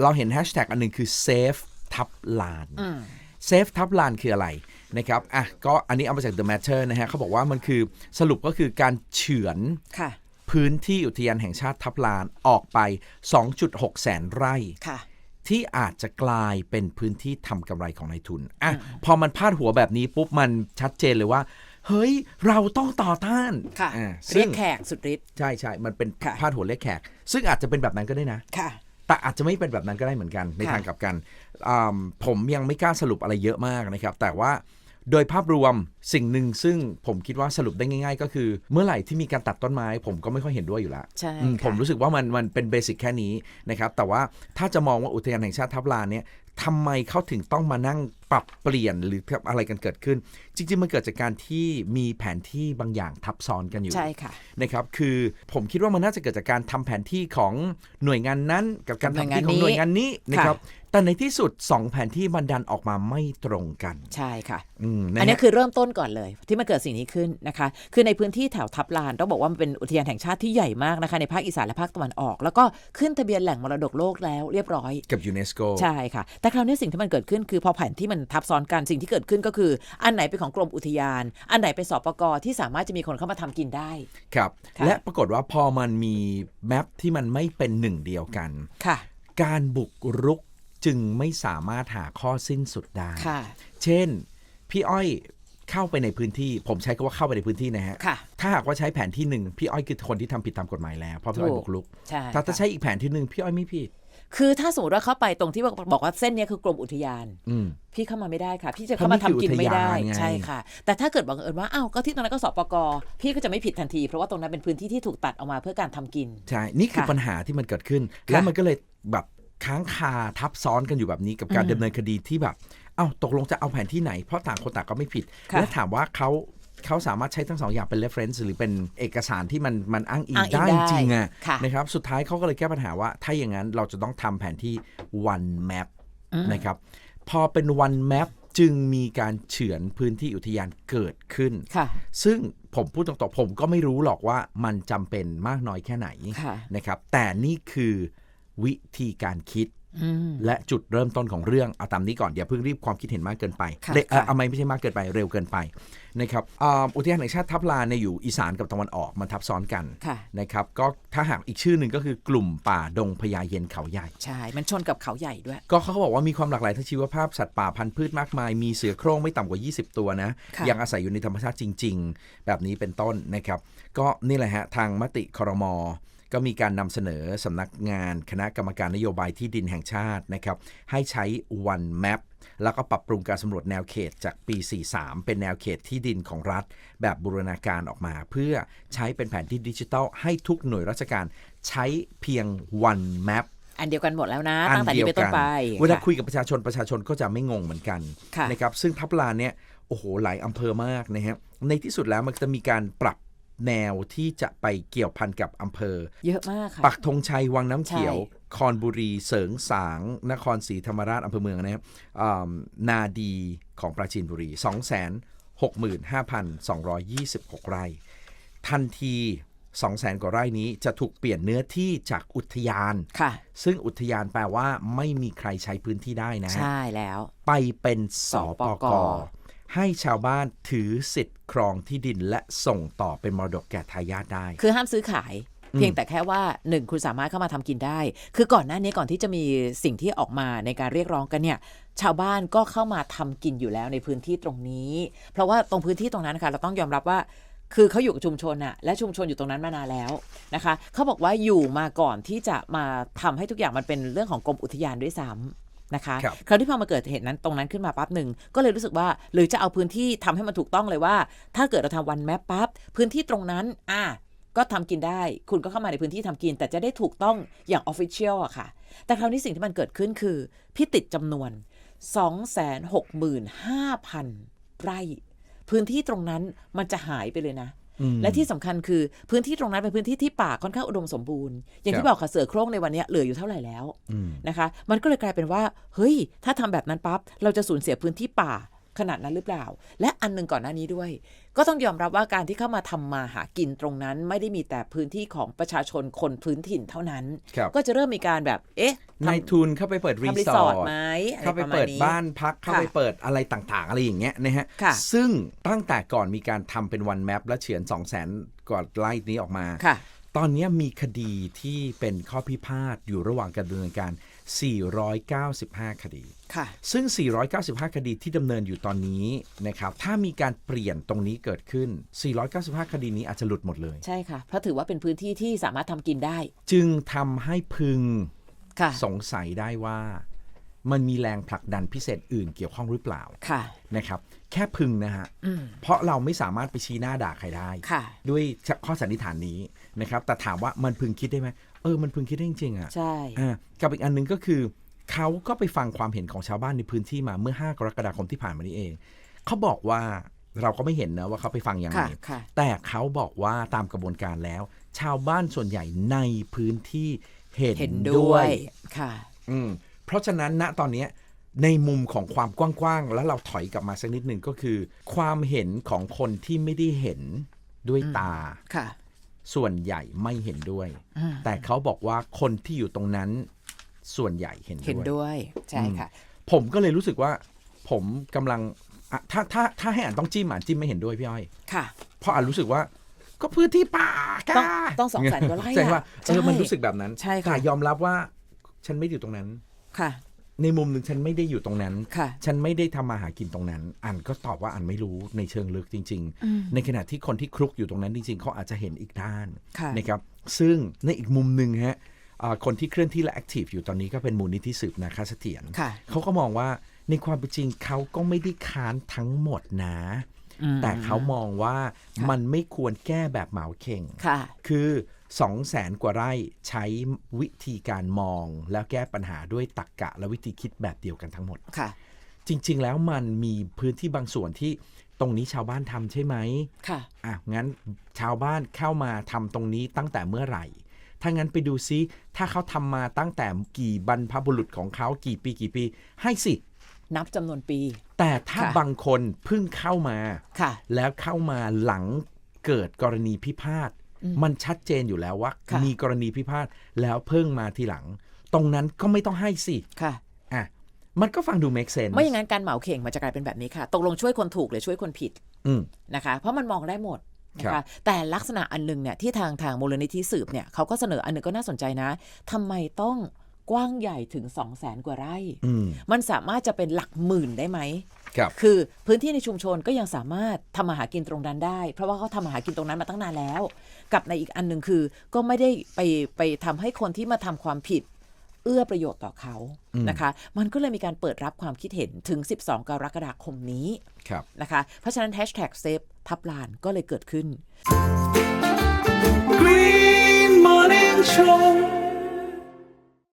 เราเห็นแฮชแท็กอันหนึงคือ safe ทับลานอืม safe ทับลานคืออะไรนะครับ อะ ก็อันนี้เอามาจาก The Matter นะฮะเขาบอกว่ามันคือสรุปก็คือการเฉือนค่ะพื้นที่อุทยานแห่งชาติทับลานออกไป 2.6 แสนไร่ค่ะที่อาจจะกลายเป็นพื้นที่ทำกำไรของนายทุน อะ พอมันพาดหัวแบบนี้ปุ๊บมันชัดเจนเลยว่า เฮ้ย เราต้องต่อต้านค่ะอ่าเรีซึ่ยงกแขกสุดฤทธิ์ใช่ใช่มันเป็นค่ะพาดหัวเรียกแขก ซึ่งอาจจะเป็นแบบนั้นก็ได้นะค่ะ แต่อาจจะไม่เป็นแบบนั้นก็ได้เหมือนกันในค่ะทางกลับกันอ่าผมยังไม่กล้าสรุปอะไรเยอะมากนะครับ แต่ว่าโดยภาพรวมสิ่งหนึ่งซึ่งผมคิดว่าสรุปได้ง่าย ๆ ก็คือ เมื่อไหร่ที่มีการตัดต้นไม้ ผมก็ไม่ค่อยเห็นด้วยอยู่แล้วใช่อืมค่ะผมรู้สึกว่ามันมันเป็นเบสิกแค่นี้นะครับแต่ว่าถ้าจะมองว่าอุทยานแห่งชาติทับลานเนี่ยทำไมเขาถึงต้องมานั่งปรับเปลี่ยนหรืออะไรกันเกิดขึ้น จริง ๆ มันเกิดจากการที่มีแผนที่บางอย่างทับซ้อนกันอยู่ใช่ค่ะนะครับคือผมคิดว่ามันน่าจะเกิดจากการทำแผนที่ของหน่วยงานนั้น กับการกับหน่วยทำที่ของงานนี้หน่วยงานนี้นะครับค่ะแต่ในที่สุด 2 แผนที่มันดันออกมาไม่ตรงกันใช่ค่ะอืมนะอันนี้ฮะคือเริ่มต้นก่อนเลย ที่มันเกิดสิ่งนี้ขึ้นนะคะ คือในพื้นที่แถวทับลานต้องบอกว่ามันเป็นอุทยานแห่งชาติที่ใหญ่มากนะคะในภาคอีสานและภาคตะวันออก แล้วก็ขึ้นทะเบียนแหล่งมรดกโลกแล้วเรียบร้อยกับยูเนสโกใช่ค่ะแต่คราวนี้สิ่งที่มันเกิดขึ้นคือพอแผนที่มันทับซ้อนกันสิ่งที่เกิดขึ้นก็คือ อันไหนเป็นของกรมอุทยาน อันไหนเป็นสปกที่สามารถจะมีคนเข้ามาทำกินได้ ครับค่ะและปรากฏว่าพอมันมีแมปที่มันไม่เป็นหนึ่งเดียวกันค่ะ การบุกรุกจึงไม่สามารถหาข้อสิ้นสุดได้ค่ะเช่น พี่อ้อยเข้าไปในพื้นที่ ผมใช้คำว่าเข้าไปในพื้นที่นะฮะค่ะถ้าหากว่าใช้แผนที่หนึ่งพี่อ้อยคือคนที่ทำผิดตามกฎหมายแล้วเพราะพี่อ้อยถูกบุกรุกใช่ถ้าถ้าค่ะใช้อีกแผนที่หนึ่งพี่อ้อยไม่ผิด คือถ้าสมมติว่าเข้าไปตรงที่บอกบอกว่าเส้นเนี้ยคือกรมอุทยานอืมพี่เข้ามาไม่ได้ค่ะ พี่จะเข้ามาทำกินไม่ได้เพราะนี่คืออุทยานไงใช่ค่ะ แต่ถ้าเกิดบังเอิญว่าอ้าวก็ที่ตรงนั้นก็สปกพี่ก็จะไม่ผิดทันที เพราะว่าตรงนั้นเป็นพื้นที่ที่ถูกตัดออกมาเพื่อการทำกินใช่นี่คือค่ะปัญหาที่มันเกิดขึ้นค่ะแล้วมันก็เลยแบบค้างคาทับซ้อนกันอยู่แบบนี้กับการอืมดำเนินคดีที่แบบเอ้าตกลงจะเอาแผนที่ไหนเพราะต่างคนต่างก็ไม่ผิดค่ะและถามว่าเขา เขาสามารถใช้ทั้งสองอย่างเป็น reference หรือเป็นเอกสารที่มันมันอ้างอิงอ้างอิงได้ได้จริงอะค่ะ นะครับ สุดท้ายเขาก็เลยแก้ปัญหาว่า ถ้าอย่างนั้นเราจะต้องทำแผนที่ one map อืม นะครับ พอเป็น one map จึงมีการเฉือนพื้นที่อุทยานเกิดขึ้น ค่ะ ซึ่งผมพูดตรงๆผมก็ไม่รู้หรอกว่ามันจำเป็นมากน้อยแค่ไหนค่ะ นะครับ แต่นี่คือวิธีการคิดอืม และจุดเริ่มต้นของเรื่องเอาตามนี้ก่อนอย่าเพิ่งรีบความคิดเห็นมากเกินไปค่ะเร็วเอ่อค่ะเอาไม่ไม่ใช่มากเกินไปเร็วเกินไปนะครับอ่าอุทยานแห่งชาติทับลานเนี่ยอยู่อีสานกับตะวันออกมันทับซ้อนกันค่ะนะครับก็ถ้าหากอีกชื่อหนึ่งก็คือกลุ่มป่าดงพญาเย็นเขาใหญ่ใช่ มันชนกับเขาใหญ่ด้วย ก็เขาบอกว่ามีความหลากหลายทางชีวภาพสัตว์ป่าพันธุ์พืชมากมาย มีเสือโคร่งไม่ต่ำกว่า 20 ตัวนะค่ะยังอาศัยอยู่ในธรรมชาติจริง ๆ แบบนี้เป็นต้นนะครับ ก็นี่แหละฮะทางมติครม ก็มีการนำเสนอสำนักงานคณะกรรมการนโยบายที่ดินแห่งชาตินะครับ ให้ใช้ One Map แล้วก็ปรับปรุงการสำรวจแนวเขตจากปี 43 เป็นแนวเขตที่ดินของรัฐ แบบบูรณาการออกมา เพื่อใช้เป็นแผนที่ดิจิทัล ให้ทุกหน่วยราชการใช้เพียง One Map อันเดียวกันหมดแล้วนะอัตั้งแต่นี้เป็นต้นไป เวลาค่ะคุยกับประชาชนประชาชนก็จะไม่งงเหมือนกันค่ะนะครับซึ่งทับลานเนี่ยโอ้โหหลายอำเภอมากนะฮะในที่สุดแล้วมันจะมีการปรับ แนวที่จะไปเกี่ยวพันกับอำเภอ เยอะมากค่ะ ปักธงชัยวังน้ำเขียวใช่คอนบุรี เสริงสาง นครศรีธรรมราชอำเภอเมืองนะครับอ่านาดีของปราจีนบุรี 2 6 5 2 2 6 ไร่ ทันที 200,000กว่าไร่นี้จะถูกเปลี่ยนเนื้อที่จากอุทยานค่ะ ซึ่งอุทยานแปลว่าไม่มีใครใช้พื้นที่ได้นะฮะใช่แล้ว ไปเป็นสปสปกก ให้ชาวบ้านถือสิทธิ์ครองที่ดินและส่งต่อเป็นมรดกแก่ทายาทได้ คือห้ามซื้อขาย เพียงแต่แค่ว่าหนึ่งคุณสามารถเข้ามาทำกินได้ คือก่อนหน้านี้ก่อนที่จะมีสิ่งที่ออกมาในการเรียกร้องกันเนี่ยชาวบ้านก็เข้ามาทำกินอยู่แล้วในพื้นที่ตรงนี้ เพราะว่าตรงพื้นที่ตรงนั้นนะคะเราต้องยอมรับว่าคือเขาอยู่กับชุมชนอะและชุมชนอยู่ตรงนั้นมานานแล้วนะคะเขาบอกว่าอยู่มาก่อนที่จะมาทำให้ทุกอย่างมันเป็นเรื่องของกรมอุทยานด้วยซ้ำ นะคะครับคราวที่พอมาเกิดเหตุนั้นตรงนั้นขึ้นมาปั๊บหนึ่งก็เลยรู้สึกว่า หรือจะเอาพื้นที่ทำให้มันถูกต้องเลยว่า ถ้าเกิดเราทำวันแมปปั๊บพื้นที่ตรงนั้นอะก็ทำกินได้ คุณก็เข้ามาในพื้นที่ทำกิน แต่จะได้ถูกต้องอย่างออฟฟิเชียลอะค่ะ แต่คราวนี้สิ่งที่มันเกิดขึ้นคือ พี่ติดจำนวน 265,000 ไร่ พื้นที่ตรงนั้นมันจะหายไปเลยนะอืม และที่สำคัญคือพื้นที่ตรงนั้นเป็นพื้นที่ที่ป่าค่อนข้างอุดมสมบูรณ์ อย่างครัที่บบอกค่ะเสือโคร่งในวันนี้เหลืออยู่เท่าไหร่แล้วอืมนะคะ มันก็เลยกลายเป็นว่า เฮ้ย ถ้าทำแบบนั้นปั๊บเราจะสูญเสียพื้นที่ป่าขนาดนั้นหรือเปล่า และอันหนึ่งก่อนหน้านี้ด้วย ก็ต้องยอมรับว่าการที่เข้ามาทำมาหากินตรงนั้น ไม่ได้มีแต่พื้นที่ของประชาชนคนพื้นถิ่นเท่านั้นครับก็จะเริ่มมีการแบบ เอ๊ะทำนายทุนเข้าไปเปิดรีทำรีสสออร์ร์ททไหมอะไรเข้าไปประมาณเปิดนี้บ้านพักเข้าค่ะไปเปิดอะไรต่างๆ อะไรอย่างเงี้ยนะฮะค่ะซึ่งตั้งแต่ก่อนมีการทำเป็นวันแมปและเฉือน2 0 0 0 0 0กว่าไร่นี้ออกมาค่ะ ตอนนี้มีคดีที่เป็นข้อพิพาทอยู่ระหว่างการดำเนินการ 495 คดี ค่ะ ซึ่ง 495 คดีที่ดำเนินอยู่ตอนนี้นะครับ ถ้ามีการเปลี่ยนตรงนี้เกิดขึ้น 495 คดีนี้อาจจะหลุดหมดเลย ใช่ค่ะ เพราะถือว่าเป็นพื้นที่ที่สามารถทำกินได้ จึงทำให้พึงค่ะสงสัยได้ว่า มันมีแรงผลักดันพิเศษอื่นเกี่ยวข้องหรือเปล่าค่ะ นะครับ แค่พึงนะฮะ อืม เพราะเราไม่สามารถไปชี้หน้าด่าใครได้ ค่ะ ด้วยข้อสันนิษฐานนี้นะครับ แต่ถามว่ามันพึงคิดได้ไหมเออ มันพึงคิดได้จริงๆอะใช่ อ่ากับอีกอันหนึงก็คือ เขาก็ไปฟังความเห็นของชาวบ้านในพื้นที่มาเมื่อ 5 กรกฎาคมที่ผ่านมานี้เอง เขาบอกว่าเราก็ไม่เห็นนะว่าเขาไปฟังยังไง ค่ะ ค่ะ แต่เขาบอกว่าตามกระบวนการแล้ว ชาวบ้านส่วนใหญ่ในพื้นที่เห็นเห็นด้ด้ววยยค่ะ อืมเพ ราะฉะนั้นณตอนเนี้ยในมุมของความกว้างๆ แล้วเราถอยกลับมาสักนิดหนึ่งก็คือ ความเห็นของคนที่ไม่ได้เห็นด้วยตาค่ะ ส่วนใหญ่ไม่เห็นด้วยอืมแต่เขาบอกว่าคนที่อยู่ตรงนั้นส่วนใหญ่เห็นเห็นด้วยด้วยใช่ค่ะ ผมก็เลยรู้สึกว่า ผมกำลังอะถ้าถ้าถ้าให้อ่านต้องจิ้มอ่านจิ้มไม่เห็นด้วยพี่อ้อยค่ะ เพราะอ่านรู้สึกว่าก็พื้นที่ป่าต้องกาต้องสองแสนกว่าไร่ใช่ว่าอะเออมันใช่รู้สึกแบบนั้นใช่ค่ะแต่ยอมรับว่าฉันไม่ได้อยู่ตรงนั้น ค่ะ ในมุมหนึ่งฉันไม่ได้อยู่ตรงนั้น ค่ะ ฉันไม่ได้ทำมาหากินตรงนั้น อันก็ตอบว่าอันไม่รู้ในเชิงลึกจริง อืม ๆ ในขณะที่คนที่คลุกอยู่ตรงนั้นจริง ๆ เขาอาจจะเห็นอีกด้านค่ะ นะครับ ซึ่งในอีกมุมหนึ่งฮะอ่าคนที่เคลื่อนที่และแอคทีฟอยู่ตอนนี้ก็เป็นมูลนิธิสืบนาคาเสถียร ค่ะ เขาก็มองว่าในความเป็นจริงเขาก็ไม่ได้ค้านทั้งหมดนะอืมแต่เขามองว่าค่ะมันไม่ควรแก้แบบเหมาเข่ง ค่ะ คือ 2 0 0แสนกว่าไร่ใช้วิธีการมอง แล้วแก้ปัญหาด้วยตรรกกะและวิธีคิดแบบเดียวกันทั้งหมด ค่ะ จริง ๆ แล้วมันมีพื้นที่บางส่วนที่ตรงนี้ชาวบ้านทำใช่ไหมค่ะ อะงั้นชาวบ้านเข้ามาทำตรงนี้ตั้งแต่เมื่อไหร่ ถ้างั้นไปดูซิถ้าเขาทำมาตั้งแต่กี่บรรพบุรุษของเขากี่ปีกี่ปี ให้สิ นับจำนวนปี แต่ถ้าค่ะ บางคนเพิ่งเข้ามา ค่ะ แล้วเข้ามาหลังเกิดกรณีพิพาทอื มมันชัดเจนอยู่แล้วว่าค่ะมีกรณีพิพาทแล้วเพิ่งมาทีหลัง ตรงนั้นก็ไม่ต้องให้สิค่ะอะมันก็ฟังดู make sense ไม่อย่างนั้นการเหมาเข่งมันจะกลายเป็นแบบนี้ค่ะ ตกลงช่วยคนถูกหรือช่วยคนผิดอืมนะคะ เพราะมันมองได้หมดนะครัคะบแต่ลักษณะอันหนึงเนี่ยที่ทางทางมูลนิธิสืบเนี่ยเขาก็เสนออันหนึงก็น่าสนใจนะทำไมต้องกว้างใหญ่ถึง2 0 0แสนกว่าไร่อืมมันสามารถจะเป็นหลักหมื่นได้ไหม ค,คือพื้นที่ในชุมชนก็ยังสามารถทำมาหากินตรงนั้นได้ เพราะว่าเขาทำมาหากินตรงนั้นมาตั้งนานแล้ว กับในอีกอันหนึ่งคือ ก็ไม่ได้ไปไปทำให้คนที่มาทำความผิด เอื้อประโยชน์ต่อเขานะคะ มันก็เลยมีการเปิดรับความคิดเห็นถึง 12 กรกฎาคมนี้นะคะ เพราะฉะนั้นแฮชแท็กเซฟทับลานก็เลยเกิดขึ้น Green Morning Show